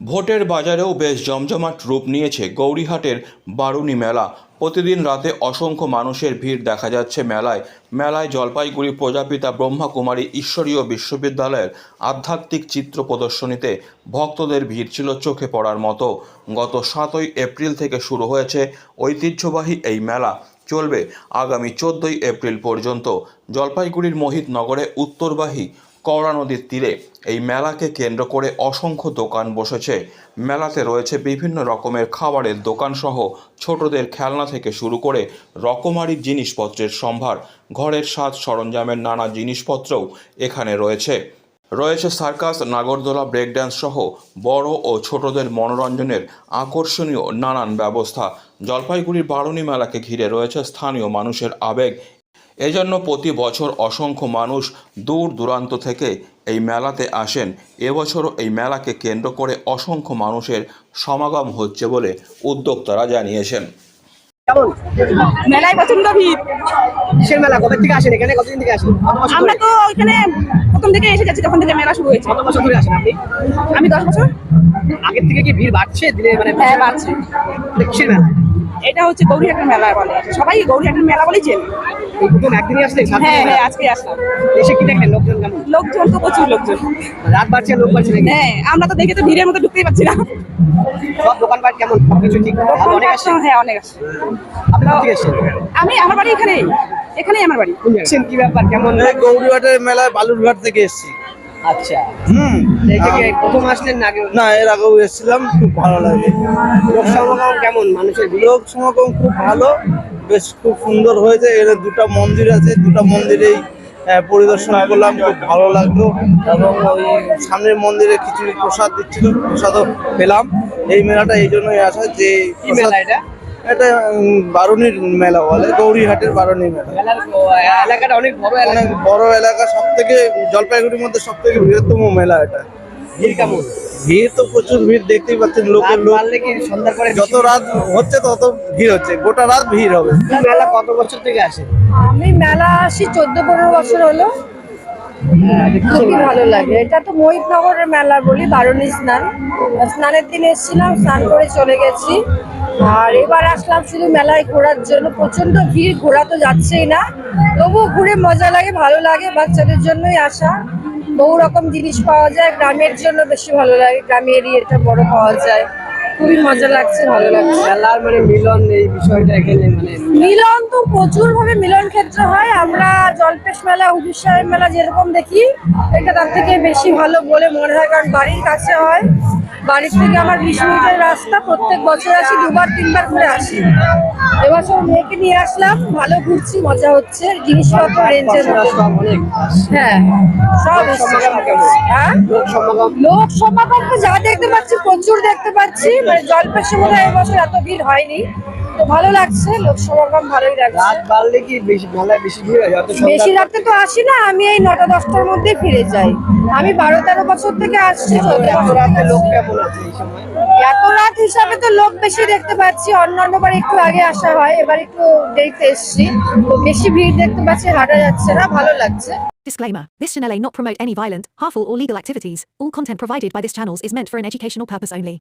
ভোটের বাজারেও বেশ জমজমাট রূপ নিয়েছে গৌরীহাটের বারুণী মেলা। প্রতিদিন রাতে অসংখ্য মানুষের ভিড় দেখা যাচ্ছে মেলায়। মেলায় জলপাইগুড়ি প্রজাপিতা ব্রহ্মাকুমারী ঈশ্বরীয় বিশ্ববিদ্যালয়ের আধ্যাত্মিক চিত্র প্রদর্শনীতে ভক্তদের ভিড় ছিল চোখে পড়ার মতো। গত সাতই এপ্রিল থেকে শুরু হয়েছে ঐতিহ্যবাহী এই মেলা। চলবে আগামী চোদ্দই এপ্রিল পর্যন্ত। জলপাইগুড়ির মোহিত নগরে উত্তরবাহী কওড়া নদীর তীরে এই মেলাকে কেন্দ্র করে অসংখ্য দোকান বসেছে। মেলাতে রয়েছে বিভিন্ন রকমের খাবারের দোকানসহ ছোটদের খেলনা থেকে শুরু করে রকমারি জিনিসপত্রের সম্ভার, ঘরের সাজ সরঞ্জামের নানা জিনিসপত্রও এখানে রয়েছে। রয়েছে সার্কাস, নাগরদোলা ব্রেক ড্যান্স সহ বড় ও ছোটদের মনোরঞ্জনের আকর্ষণীয় নানান ব্যবস্থা। জলপাইগুড়ির বারুণী মেলাকে ঘিরে রয়েছে স্থানীয় মানুষের আবেগ এজন্য প্রতি বছর অসংখ্য মানুষ দূর দূরান্ত থেকে এই মেলাতে আসেন। এবছরও এই মেলাকে কেন্দ্র করে অসংখ্য মানুষের সমাগম হচ্ছে বলে উদ্যোক্তারা জানিয়েছেন। কেমন? মেলায় প্রচণ্ড ভিড়। কিসের মেলা? কবে থেকে আসেন এখানে? কতদিন থেকে আসেন? আমরা তো ওইখানে প্রথম থেকে এসে গেছি যখন থেকে মেলা শুরু হয়েছে। কত বছর ধরে আসেন আপনি? আমি দশ বছর। আগের থেকে কি ভিড় বাড়ছে? দিনে মানে হ্যাঁ বাড়ছে। কিসের মেলা? এটা হচ্ছে গৌরীহাটের মেলা বলে। সবাই গৌরীহাটের মেলা বলেই চেন। এই প্রথম একদিনই হ্যাঁ হ্যাঁ আজকে আসলাম। এসে কি দেখলেন লোকজন কেমন? লোকজন তো প্রচুর লোকজন। রাত বাড়ছে লোক বাড়ছে নাকি? হ্যাঁ আমরা তো দেখে তো ভিড়ের মধ্যে ঢুকতেই পারছি না। সব দোকানপাট কেমন? সবকিছু ঠিক? অনেক আসছে হ্যাঁ অনেক আসছে আমি আমার বাড়ি এখানেই। এখানেই আমার বাড়ি। শুনছেন কি ব্যাপার কেমন এই গৌরীঘাটের মেলায় বালুরঘাট থেকে এসেছি। আচ্ছা। হুম। প্রথম আসলেন না না এর আগেও এসেছিলাম খুব ভালো লাগে। লোক সমাগম কেমন মানুষের ভিড়? লোক সমাগম খুব ভালো বেশ খুব সুন্দর হয়েছে। এর দুটো মন্দির আছে দুটো মন্দিরেই পরিদর্শন করলাম খুব ভালো লাগল। এবং ওই সামনের মন্দিরে খিচুড়ি প্রসাদ দিচ্ছিল প্রসাদও পেলাম। এই মেলাটা এই জন্যই আসা যে মেলা এটা? এটা উম, বারুণীর মেলা বলে গৌরীহাটের বারুণী মেলা। এলাকাটা অনেক বড় অনেক বড় এলাকা সব থেকে জলপাইগুড়ির মধ্যে সব থেকে বৃহত্তম মেলা এটা। ভিড় কেমন? ভিড় তো প্রচুর ভিড় দেখতেই পাচ্ছেন লোকের লোক। যত রাত হচ্ছে তত ভিড় হচ্ছে। গোটা রাত ভিড় হবে। মেলা কত বছর থেকে আসে? আমি মেলা আসি চোদ্দ পনেরো বছর হলো। খুবই ভালো লাগে। এটা তো মোহিতনগরের মেলা বলি, বারুণী স্নান। স্নানের দিন এসেছিলাম, স্নান করে চলে গেছি। আর এবার আসলাম শুধু মেলায় ঘোরার জন্য। প্রচণ্ড ভিড়, ঘোরা তো যাচ্ছেই না। তবুও ঘুরে মজা লাগে, ভালো লাগে, বাচ্চাদের জন্যই আসা। বহু রকম জিনিস পাওয়া যায়, গ্রামের জন্য বেশি ভালো লাগে গ্রামের এরিয়াটা বড় পাওয়া যায়। খুবই মজা লাগছে ভালো লাগছে। মেলার মানে মিলন এই বিষয়টা এখানে মানে মিলন তো প্রচুর ভাবে মিলন ক্ষেত্র হয়। আমরা জলপেশ মেলা হুজুর সাহেব মেলা যেরকম দেখি এটা তার থেকে বেশি ভালো বলে মনে হয় কারণ বাড়ির কাছে হয়। বাড়ির থেকে আমার বিশ মিনিটের রাস্তা, প্রত্যেক বছর আসি, দুবার, তিনবার ঘুরে আসি। এবছর মেয়েকে নিয়ে আসলাম, ভালো ঘুরছি, মজা হচ্ছে, জিনিসপত্র রেঞ্জের হ্যাঁ হ্যাঁ? লোক সমাগম যা দেখতে পাচ্ছি, প্রচুর দেখতে পাচ্ছি মানে জলপেশে মনে হয় এবছর এত ভিড় হয়নি। ভালো লাগছে লোক সমাগম ভালোই লাগছে। রাত বাড়লে কি বেশি মেলায় বেশি ভিড় হয়? বেশি রাতে তো আসি না আমি এই নটা দশটার মধ্যে ফিরে যাই। আমি বারো তেরো বছর থেকে আসছি এত রাতে লোক কেমন আছে এই সময়? এত রাত হিসাবে তো লোক বেশি দেখতে পাচ্ছি অন্যান্য বার একটু আগে আসা হয় এবার একটু দেরিতে এসছি। বেশি ভিড় দেখতে পাচ্ছি হাঁটা যাচ্ছে না ভালো লাগছে। Disclaimer This channel may not promote any violent, harmful, or legal activities. All content provided by this channel is meant for an educational purpose only.